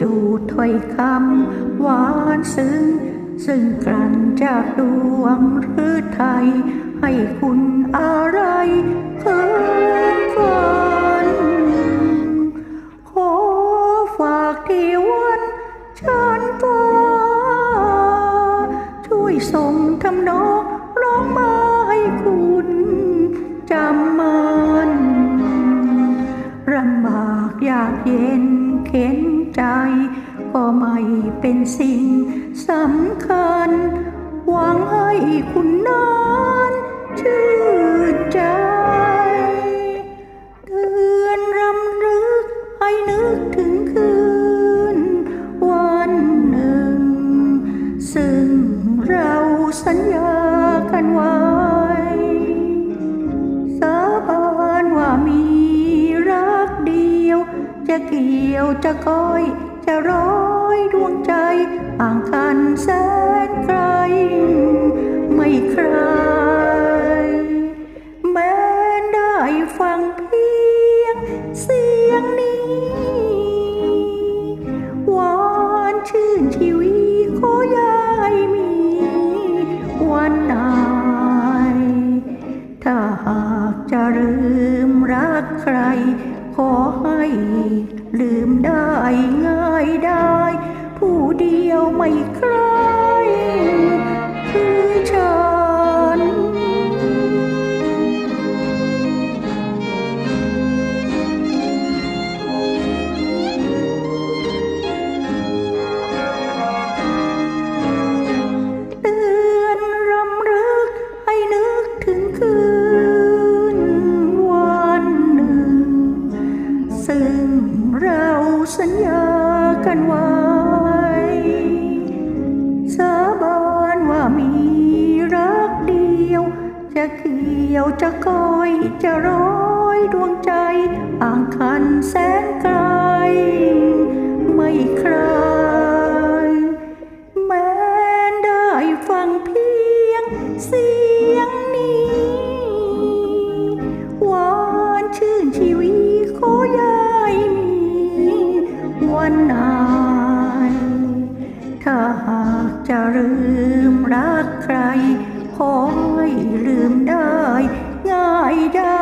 จูถ้อยคำหวานซึ้ง ซึ่งกลั่นจากดวงหรือไทย ให้คุณอะไรคือ ใจก็ไม่เป็นสิ่งสำคัญ หวังให้คุณนั้นชื่นใจเตือนรำลึกให้นึกถึงคืน วันหนึ่ง ซึ่งเราสัญญากันว้ส กี่ยวจะก้อย จะร้อยดวงใจห่างกันแสนไกล ไม่ใคร แม้ได้ฟังเพียงเสียงนี้หวานชื่นชีวิตขอยายมีวันไหนถ้าหากจะลืมรักใคร ขอให้ ใคร คือฉัน เตือนรำลึกให้นึกถึงคืนวันหนึ่ง ซึ่งเราสัญญากันว้ส จะเกี่ยวจะก้อยจะร้อยดวงใจอ่างคันแสนไกล ไม่ใครแม้ได้ฟังเพียงเสียงนี้หวานชื่นชีวิตขอยายมีวันไหนถ้าหากจะลืมรักใคร คอยลืมได้ง่ายได้